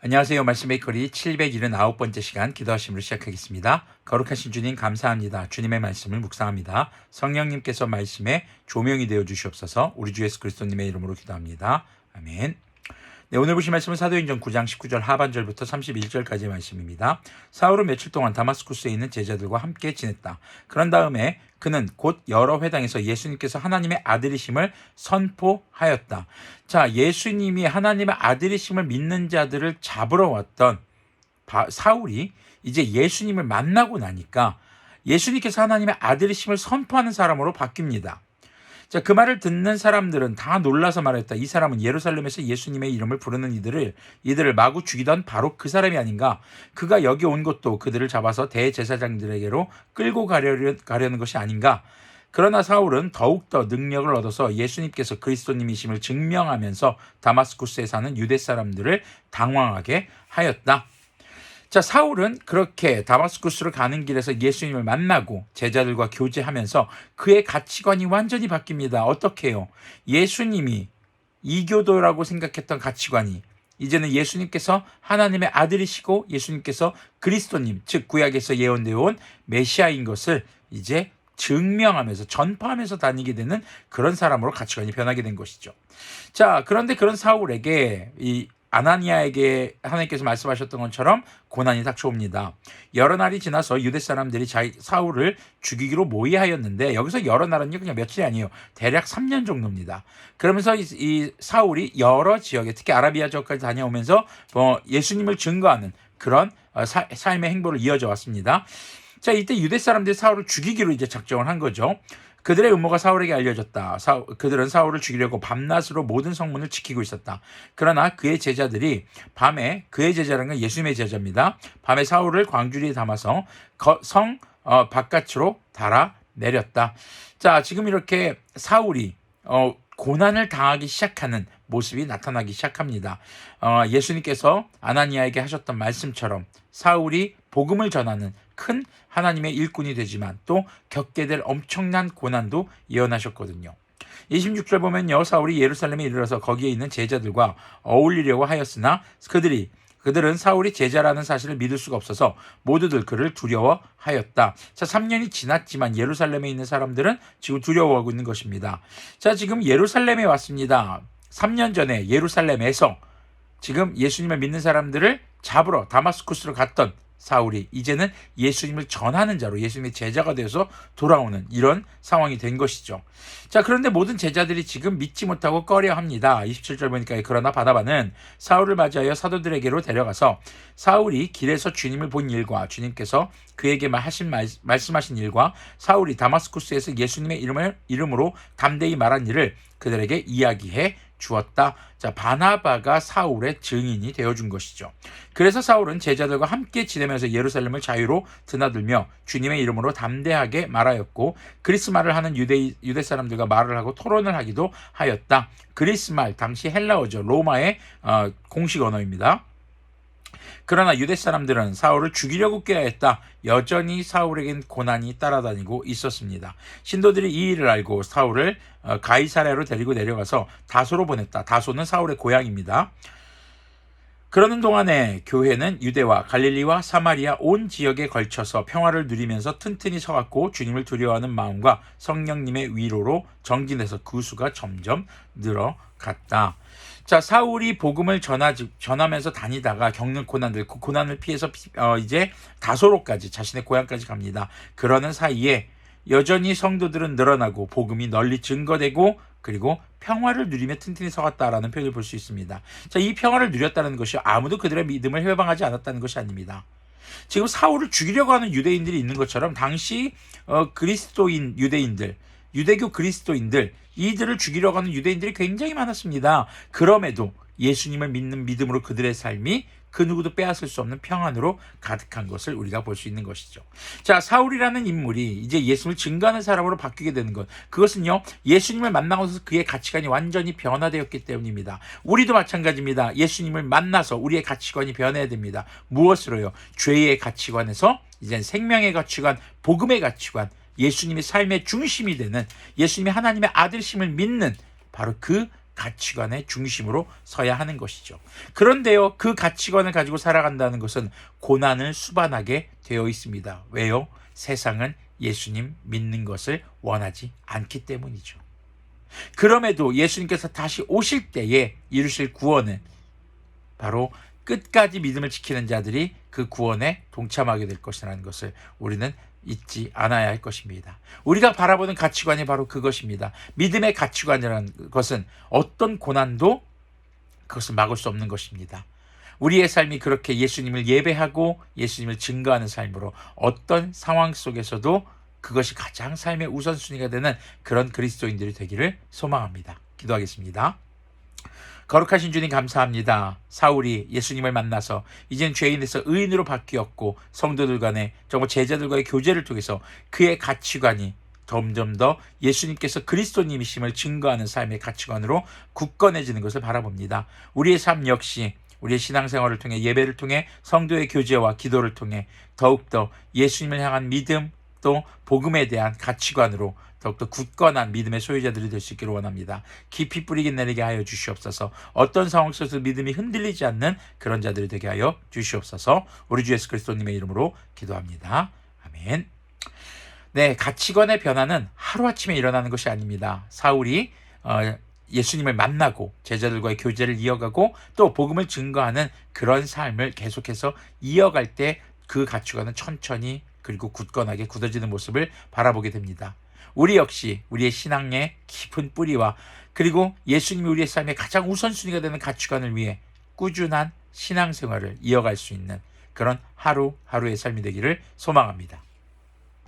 안녕하세요. 말씀의 거리 779번째 시간 기도하심으로 시작하겠습니다. 거룩하신 주님 감사합니다. 주님의 말씀을 묵상합니다. 성령님께서 말씀에 조명이 되어 주시옵소서 우리 주 예수 그리스도님의 이름으로 기도합니다. 아멘. 네, 오늘 보신 말씀은 사도행전 9장 19절 하반절부터 31절까지의 말씀입니다. 사울은 며칠 동안 다마스쿠스에 있는 제자들과 함께 지냈다. 그런 다음에 그는 곧 여러 회당에서 예수님께서 하나님의 아들이심을 선포하였다. 자, 예수님이 하나님의 아들이심을 믿는 자들을 잡으러 왔던 바, 사울이 이제 예수님을 만나고 나니까 예수님께서 하나님의 아들이심을 선포하는 사람으로 바뀝니다. 자, 그 말을 듣는 사람들은 다 놀라서 말했다. 이 사람은 예루살렘에서 예수님의 이름을 부르는 이들을 이들을 마구 죽이던 바로 그 사람이 아닌가? 그가 여기 온 것도 그들을 잡아서 대제사장들에게로 끌고 가려, 가려는 것이 아닌가? 그러나 사울은 더욱더 능력을 얻어서 예수님께서 그리스도님이심을 증명하면서 다마스쿠스에 사는 유대 사람들을 당황하게 하였다. 자, 사울은 그렇게 다마스쿠스로 가는 길에서 예수님을 만나고 제자들과 교제하면서 그의 가치관이 완전히 바뀝니다. 어떻게 해요? 예수님이 이교도라고 생각했던 가치관이 이제는 예수님께서 하나님의 아들이시고 예수님께서 그리스도님, 즉 구약에서 예언되어 온 메시아인 것을 이제 증명하면서 전파하면서 다니게 되는 그런 사람으로 가치관이 변하게 된 것이죠. 자, 그런데 그런 사울에게 이 아나니아에게 하나님께서 말씀하셨던 것처럼 고난이 닥쳐옵니다. 여러 날이 지나서 유대 사람들이 사울을 죽이기로 모의하였는데 여기서 여러 날은요 그냥 며칠이 아니에요. 대략 3년 정도입니다. 그러면서 이, 이 사울이 여러 지역에 특히 아라비아 지역까지 다녀오면서 뭐 예수님을 증거하는 그런 어, 사, 삶의 행보를 이어져 왔습니다. 자 이때 유대 사람들이 사울을 죽이기로 이제 작정을 한 거죠. 그들의 음모가 사울에게 알려졌다. 사, 그들은 사울을 죽이려고 밤낮으로 모든 성문을 지키고 있었다. 그러나 그의 제자들이 밤에 그의 제자라는 건 예수님의 제자입니다. 밤에 사울을 광주리에 담아서 거, 성 어, 바깥으로 달아 내렸다. 자, 지금 이렇게 사울이 어, 고난을 당하기 시작하는 모습이 나타나기 시작합니다. 어, 예수님께서 아나니아에게 하셨던 말씀처럼 사울이 복음을 전하는 큰 하나님의 일꾼이 되지만 또 겪게 될 엄청난 고난도 예언하셨거든요. 26절 보면요. 사울이 예루살렘에 이르러서 거기에 있는 제자들과 어울리려고 하였으나 그들이 그들은 사울이 제자라는 사실을 믿을 수가 없어서 모두들 그를 두려워하였다. 자, 3년이 지났지만 예루살렘에 있는 사람들은 지금 두려워하고 있는 것입니다. 자, 지금 예루살렘에 왔습니다. 3년 전에 예루살렘에서 지금 예수님을 믿는 사람들을 잡으러 다마스쿠스로 갔던 사울이 이제는 예수님을 전하는 자로 예수님의 제자가 되어서 돌아오는 이런 상황이 된 것이죠. 자, 그런데 모든 제자들이 지금 믿지 못하고 꺼려 합니다. 27절 보니까 그러나 바나바는 사울을 맞이하여 사도들에게로 데려가서 사울이 길에서 주님을 본 일과 주님께서 그에게 하신 말, 말씀하신 일과 사울이 다마스쿠스에서 예수님의 이름을 이름으로 담대히 말한 일을 그들에게 이야기해 주었다. 자, 바나바가 사울의 증인이 되어준 것이죠. 그래서 사울은 제자들과 함께 지내면서 예루살렘을 자유로 드나들며 주님의 이름으로 담대하게 말하였고 그리스 말을 하는 유대 유대 사람들과 말을 하고 토론을 하기도 하였다. 그리스 말 당시 헬라어죠. 로마의 어, 공식 언어입니다. 그러나 유대 사람들은 사울을 죽이려고 꾀하였다. 여전히 사울에겐 고난이 따라다니고 있었습니다. 신도들이 이 일을 알고 사울을 어, 가이사랴로 데리고 내려가서 다소로 보냈다. 다소는 사울의 고향입니다. 그러는 동안에 교회는 유대와 갈릴리와 사마리아 온 지역에 걸쳐서 평화를 누리면서 튼튼히 서갔고 주님을 두려워하는 마음과 성령님의 위로로 정진해서 그 수가 점점 늘어갔다. 자, 사울이 복음을 전하, 전하면서 다니다가 겪는 고난들, 그 고난을 피해서 어, 이제 다소로까지 자신의 고향까지 갑니다. 그러는 사이에 여전히 성도들은 늘어나고 복음이 널리 증거되고 그리고 평화를 누리며 튼튼히 서갔다라는 표현을 볼 수 있습니다. 자, 이 평화를 누렸다는 것이 아무도 그들의 믿음을 해방하지 않았다는 것이 아닙니다. 지금 사울을 죽이려고 하는 유대인들이 있는 것처럼 당시 어, 그리스도인 유대인들, 유대교 그리스도인들 이들을 죽이려고 하는 유대인들이 굉장히 많았습니다. 그럼에도 예수님을 믿는 믿음으로 그들의 삶이 그 누구도 빼앗을 수 없는 평안으로 가득한 것을 우리가 볼 수 있는 것이죠. 자, 사울이라는 인물이 이제 예수님을 증거하는 사람으로 바뀌게 되는 것. 그것은요, 예수님을 만나고서 그의 가치관이 완전히 변화되었기 때문입니다. 우리도 마찬가지입니다. 예수님을 만나서 우리의 가치관이 변해야 됩니다. 무엇으로요? 죄의 가치관에서 이제 생명의 가치관, 복음의 가치관, 예수님의 삶의 중심이 되는 예수님이 하나님의 아들심을 믿는 바로 그 가치관의 중심으로 서야 하는 것이죠. 그런데요, 그 가치관을 가지고 살아간다는 것은 고난을 수반하게 되어 있습니다. 왜요? 세상은 예수님 믿는 것을 원하지 않기 때문이죠. 그럼에도 예수님께서 다시 오실 때에 이루실 구원은 바로 끝까지 믿음을 지키는 자들이 그 구원에 동참하게 될 것이라는 것을 우리는 잊지 않아야 할 것입니다. 우리가 바라보는 가치관이 바로 그것입니다. 믿음의 가치관이라는 것은 어떤 고난도 그것을 막을 수 없는 것입니다. 우리의 삶이 그렇게 예수님을 예배하고 예수님을 증거하는 삶으로 어떤 상황 속에서도 그것이 가장 삶의 우선순위가 되는 그런 그리스도인들이 되기를 소망합니다. 기도하겠습니다. 거룩하신 주님 감사합니다. 사울이 예수님을 만나서 이젠 죄인에서 의인으로 바뀌었고 성도들 간에 정말 제자들과의 교제를 통해서 그의 가치관이 점점 더 예수님께서 그리스도님이심을 증거하는 삶의 가치관으로 굳건해지는 것을 바라봅니다. 우리의 삶 역시 우리의 신앙생활을 통해 예배를 통해 성도의 교제와 기도를 통해 더욱더 예수님을 향한 믿음 또 복음에 대한 가치관으로 더욱더 굳건한 믿음의 소유자들이 될 수 있기를 원합니다. 깊이 뿌리긴 내리게 하여 주시옵소서. 어떤 상황 속에서 믿음이 흔들리지 않는 그런 자들이 되게 하여 주시옵소서. 우리 주 예수 그리스도님의 이름으로 기도합니다. 아멘. 네, 가치관의 변화는 하루아침에 일어나는 것이 아닙니다. 사울이 어, 예수님을 만나고 제자들과의 교제를 이어가고 또 복음을 증거하는 그런 삶을 계속해서 이어갈 때 그 가치관은 천천히 그리고 굳건하게 굳어지는 모습을 바라보게 됩니다. 우리 역시 우리의 신앙의 깊은 뿌리와 그리고 예수님이 우리의 삶의 가장 우선순위가 되는 가치관을 위해 꾸준한 신앙생활을 이어갈 수 있는 그런 하루하루의 삶이 되기를 소망합니다.